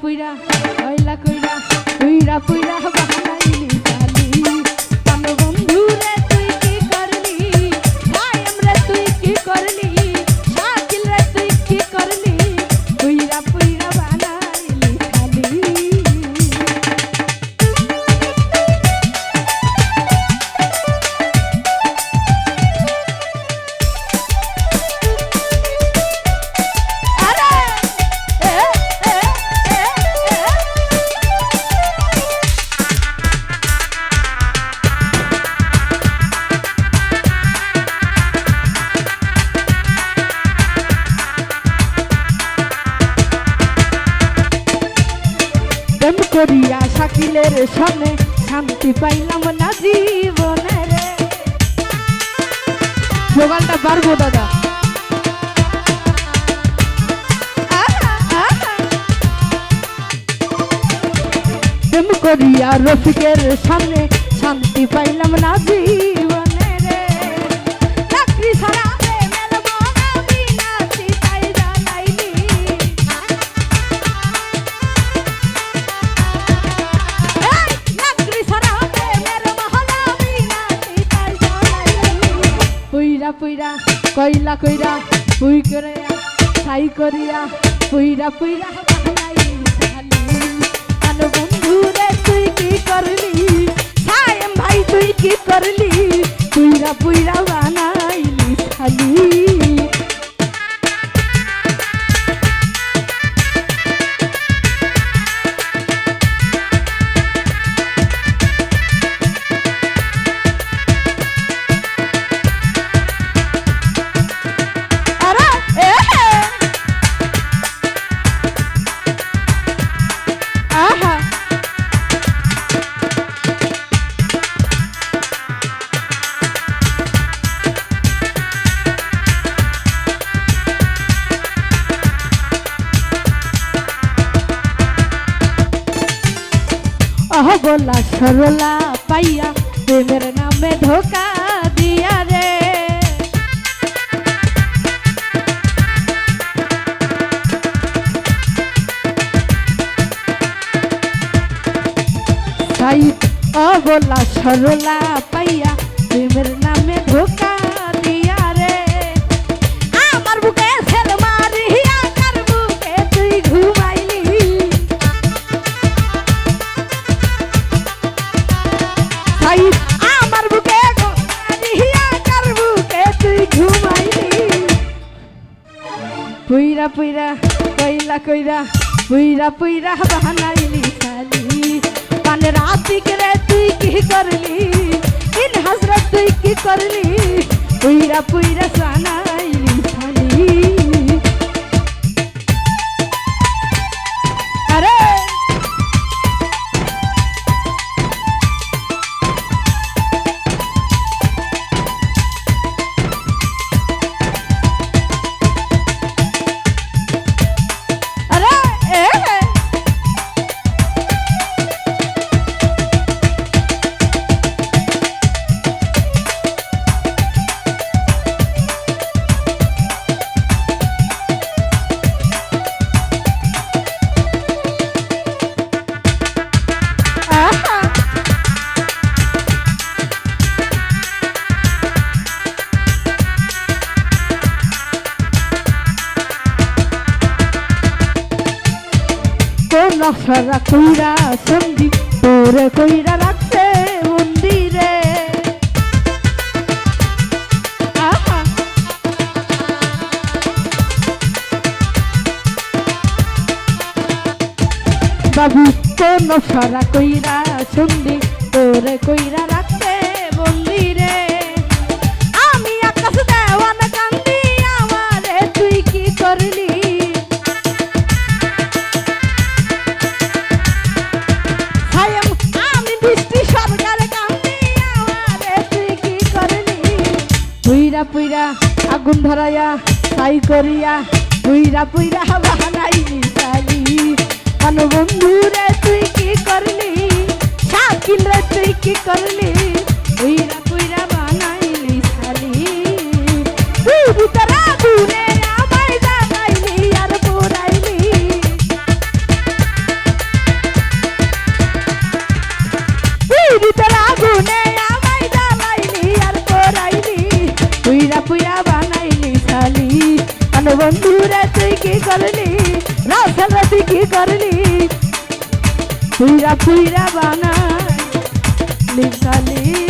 পুইরা কইলা কইরা পুইরা পুইরা বানাইলি করিয়া শাকিলের সামনে শান্তি পাইলাম না জীবনে রে। স্লোগানটা পারব দাদা। করিয়া রফিকের সামনে শান্তি পাইলাম না জীবনে কইলা, কইরা পুই করে ছাই করিয়া পুইরা পুইরা বন্ধু রে, তুই কি করলি? ভাই, তুই কি করলি? পুইরা পুইরা অহবলা সরলা পাইয়া প্রেমের নামে ধোকা দিয়া রে। অবলা সরলা পাইয়া পুইরা, কইলা কইরা, পুইরা পুইরা বানাইলি খালি পানে রাতি করে তুই কি করলি? ইন হাজরত তুই কি করলি? পুইরা পুইরা বানাইলি কোন সারা কইরা সন্ধি তোরে কইরা রাখছে মন্দিরে। বাবু কোন সারা কইরা সন্ধি তোরে কইরা পুইরা পুইরা আগুন ধরাইয়া তাই করিয়া পুইরা পুইরা বানাইলি করলি রাসেল তুই কি করলি পুইরা পুইরা বানাই লিখালি